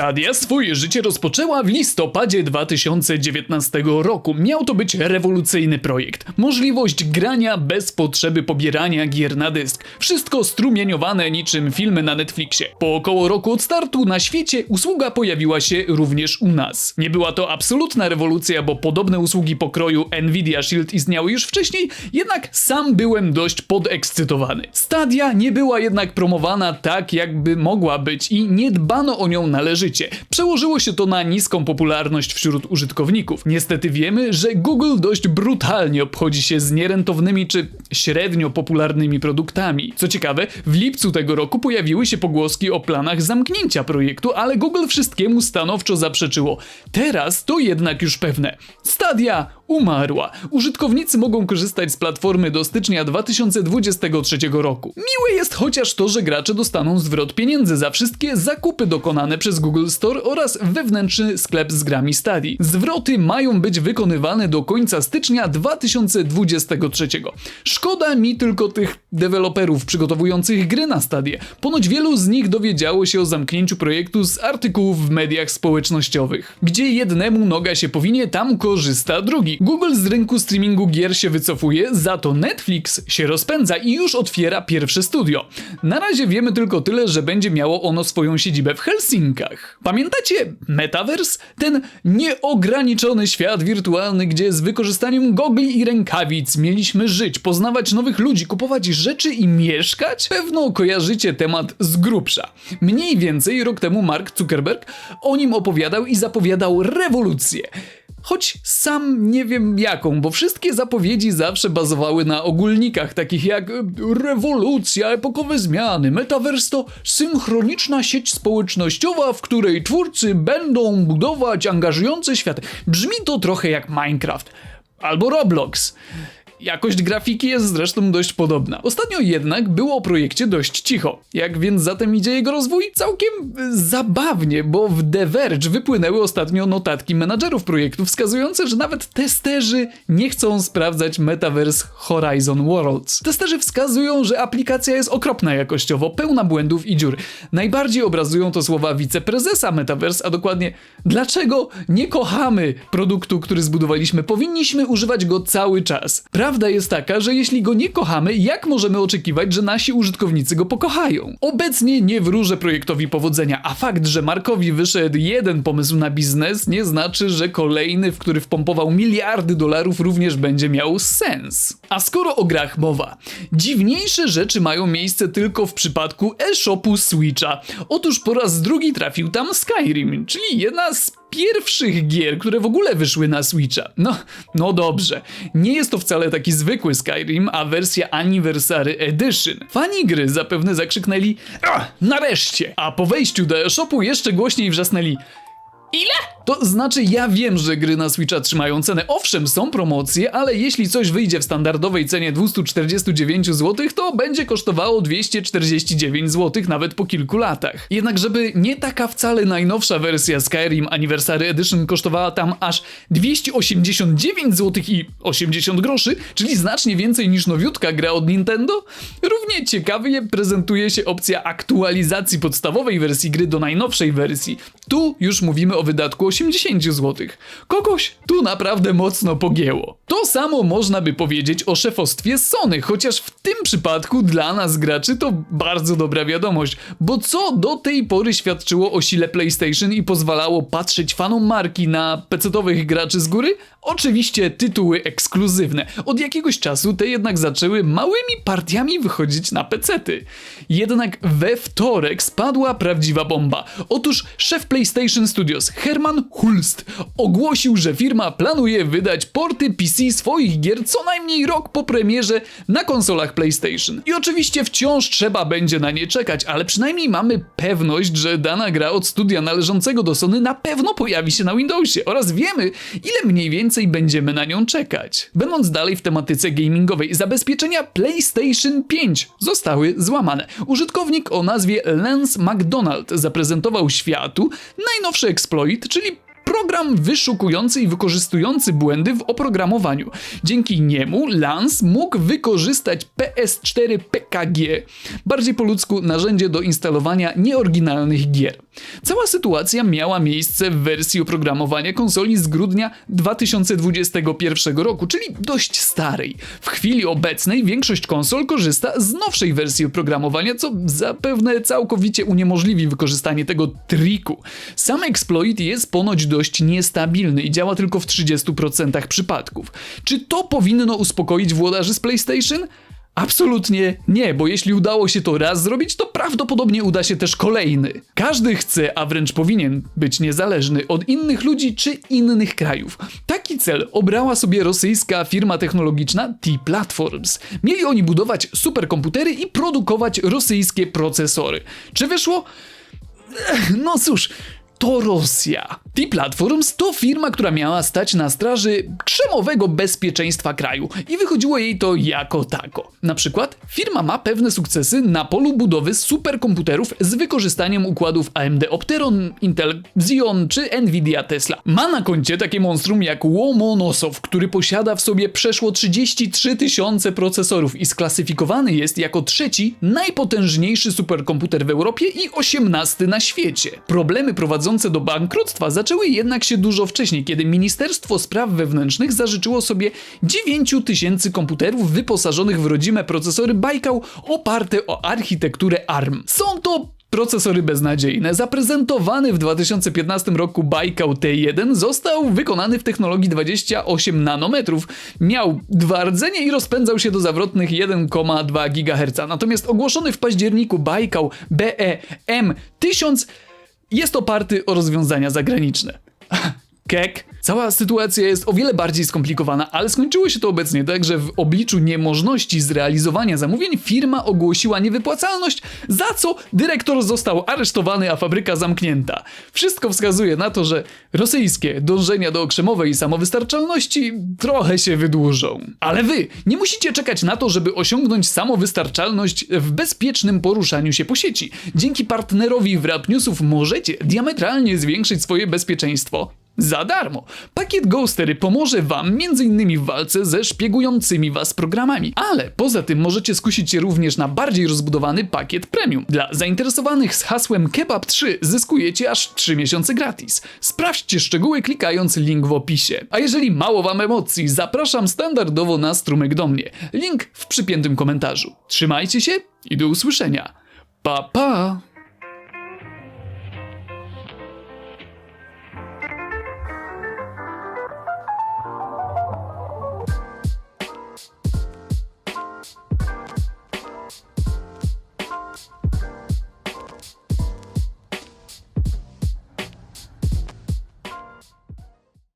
Stadia swoje życie rozpoczęła w listopadzie 2019 roku. Miał to być rewolucyjny projekt. Możliwość grania bez potrzeby pobierania gier na dysk. Wszystko strumieniowane niczym filmy na Netflixie. Po około roku od startu na świecie usługa pojawiła się również u nas. Nie była to absolutna rewolucja, bo podobne usługi pokroju Nvidia Shield istniały już wcześniej, jednak sam byłem dość podekscytowany. Stadia nie była jednak promowana tak, jakby mogła być i nie dbano o nią należycie. Przełożyło się to na niską popularność wśród użytkowników. Niestety wiemy, że Google dość brutalnie obchodzi się z nierentownymi czy średnio popularnymi produktami. Co ciekawe, w lipcu tego roku pojawiły się pogłoski o planach zamknięcia projektu, ale Google wszystkiemu stanowczo zaprzeczyło. Teraz to jednak już pewne. Stadia umarła. Użytkownicy mogą korzystać z platformy do stycznia 2023 roku. Miłe jest chociaż to, że gracze dostaną zwrot pieniędzy za wszystkie zakupy dokonane przez Google Store oraz wewnętrzny sklep z grami Stadia. Zwroty mają być wykonywane do końca stycznia 2023. Szkoda mi tylko tych deweloperów przygotowujących gry na Stadię. Ponoć wielu z nich dowiedziało się o zamknięciu projektu z artykułów w mediach społecznościowych. Gdzie jednemu noga się powinie, tam korzysta drugi. Google z rynku streamingu gier się wycofuje, za to Netflix się rozpędza i już otwiera pierwsze studio. Na razie wiemy tylko tyle, że będzie miało ono swoją siedzibę w Helsinkach. Pamiętacie Metaverse? Ten nieograniczony świat wirtualny, gdzie z wykorzystaniem gogli i rękawic mieliśmy żyć, poznawać nowych ludzi, kupować rzeczy i mieszkać? Pewno kojarzycie temat z grubsza. Mniej więcej rok temu Mark Zuckerberg o nim opowiadał i zapowiadał rewolucję. Choć sam nie wiem jaką, bo wszystkie zapowiedzi zawsze bazowały na ogólnikach takich jak e, rewolucja, epokowe zmiany, metaverse to synchroniczna sieć społecznościowa, w której twórcy będą budować angażujące światy. Brzmi to trochę jak Minecraft albo Roblox. Jakość grafiki jest zresztą dość podobna. Ostatnio jednak było o projekcie dość cicho. Jak więc zatem idzie jego rozwój? Całkiem y, zabawnie, bo w The Verge wypłynęły ostatnio notatki menadżerów projektu wskazujące, że nawet testerzy nie chcą sprawdzać Metaverse Horizon Worlds. Testerzy wskazują, że aplikacja jest okropna jakościowo, pełna błędów i dziur. Najbardziej obrazują to słowa wiceprezesa Metaverse, a dokładnie dlaczego nie kochamy produktu, który zbudowaliśmy, powinniśmy używać go cały czas. Jest taka, że jeśli go nie kochamy, jak możemy oczekiwać, że nasi użytkownicy go pokochają? Obecnie nie wróżę projektowi powodzenia, a fakt, że Markowi wyszedł jeden pomysł na biznes, nie znaczy, że kolejny, w który wpompował miliardy dolarów, również będzie miał sens. A skoro o grach mowa, dziwniejsze rzeczy mają miejsce tylko w przypadku e-shopu Switcha. Otóż po raz drugi trafił tam Skyrim, czyli jedna z pierwszych gier, które w ogóle wyszły na Switcha. No, no dobrze. Nie jest to wcale taki zwykły Skyrim, a wersja Anniversary Edition. Fani gry zapewne zakrzyknęli "A, nareszcie! A po wejściu do e-shopu jeszcze głośniej wrzasnęli Ile? To znaczy, ja wiem, że gry na Switcha trzymają cenę. Owszem, są promocje, ale jeśli coś wyjdzie w standardowej cenie 249 zł, to będzie kosztowało 249 zł nawet po kilku latach. Jednak, żeby nie taka wcale najnowsza wersja Skyrim Anniversary Edition kosztowała tam aż 289 zł i 80 groszy, czyli znacznie więcej niż nowiutka gra od Nintendo, równie ciekawie prezentuje się opcja aktualizacji podstawowej wersji gry do najnowszej wersji. Tu już mówimy o wydatku 80 zł. Kogoś tu naprawdę mocno pogięło. To samo można by powiedzieć o szefostwie Sony, chociaż w tym przypadku dla nas graczy to bardzo dobra wiadomość, bo co do tej pory świadczyło o sile PlayStation i pozwalało patrzeć fanom marki na pecetowych graczy z góry? Oczywiście tytuły ekskluzywne. Od jakiegoś czasu te jednak zaczęły małymi partiami wychodzić na pecety. Jednak we wtorek spadła prawdziwa bomba. Otóż szef PlayStation Studios Herman Hulst ogłosił, że firma planuje wydać porty PC swoich gier co najmniej rok po premierze na konsolach PlayStation. I oczywiście wciąż trzeba będzie na nie czekać, ale przynajmniej mamy pewność, że dana gra od studia należącego do Sony na pewno pojawi się na Windowsie oraz wiemy, ile mniej więcej będziemy na nią czekać. Będąc dalej w tematyce gamingowej, zabezpieczenia PlayStation 5 zostały złamane. Użytkownik o nazwie Lance McDonald zaprezentował światu najnowszy exploit, czyli program wyszukujący i wykorzystujący błędy w oprogramowaniu. Dzięki niemu Lance mógł wykorzystać PS4 PKG, bardziej po ludzku narzędzie do instalowania nieoryginalnych gier. Cała sytuacja miała miejsce w wersji oprogramowania konsoli z grudnia 2021 roku, czyli dość starej. W chwili obecnej większość konsol korzysta z nowszej wersji oprogramowania, co zapewne całkowicie uniemożliwi wykorzystanie tego triku. Sam exploit jest ponoć dość niestabilny i działa tylko w 30% przypadków. Czy to powinno uspokoić włodarzy z PlayStation? Absolutnie nie, bo jeśli udało się to raz zrobić, to prawdopodobnie uda się też kolejny. Każdy chce, a wręcz powinien być niezależny od innych ludzi czy innych krajów. Taki cel obrała sobie rosyjska firma technologiczna T-Platforms. Mieli oni budować superkomputery i produkować rosyjskie procesory. Czy wyszło? No cóż, to Rosja. T-Platforms to firma, która miała stać na straży krzemowego bezpieczeństwa kraju i wychodziło jej to jako tako. Na przykład firma ma pewne sukcesy na polu budowy superkomputerów z wykorzystaniem układów AMD Opteron, Intel Xeon czy Nvidia Tesla. Ma na koncie takie monstrum jak Łomonosow, który posiada w sobie przeszło 33 tysiące procesorów i sklasyfikowany jest jako trzeci najpotężniejszy superkomputer w Europie i 18 na świecie. Problemy prowadzące do bankructwa zaczęły jednak się dużo wcześniej, kiedy Ministerstwo Spraw Wewnętrznych zażyczyło sobie 9 tysięcy komputerów wyposażonych w rodzime procesory Baikał oparte o architekturę ARM. Są to Procesory beznadziejne. Zaprezentowany w 2015 roku Baikał T1 został wykonany w technologii 28 nanometrów. Miał dwa rdzenie i rozpędzał się do zawrotnych 1,2 GHz. Natomiast ogłoszony w październiku Baikał BE M1000 jest oparty o rozwiązania zagraniczne. Kek. Cała sytuacja jest o wiele bardziej skomplikowana, ale skończyło się to obecnie tak, że w obliczu niemożności zrealizowania zamówień firma ogłosiła niewypłacalność, za co dyrektor został aresztowany, a fabryka zamknięta. Wszystko wskazuje na to, że rosyjskie dążenia do krzemowej samowystarczalności trochę się wydłużą. Ale wy nie musicie czekać na to, żeby osiągnąć samowystarczalność w bezpiecznym poruszaniu się po sieci. Dzięki partnerowi w możecie diametralnie zwiększyć swoje bezpieczeństwo za darmo. Pakiet Ghostery pomoże Wam m.in. w walce ze szpiegującymi Was programami, ale poza tym możecie skusić się również na bardziej rozbudowany pakiet premium. Dla zainteresowanych z hasłem Kebab3 zyskujecie aż 3 miesiące gratis. Sprawdźcie szczegóły klikając link w opisie. A jeżeli mało Wam emocji, zapraszam standardowo na strumyk do mnie. Link w przypiętym komentarzu. Trzymajcie się i do usłyszenia. Pa pa!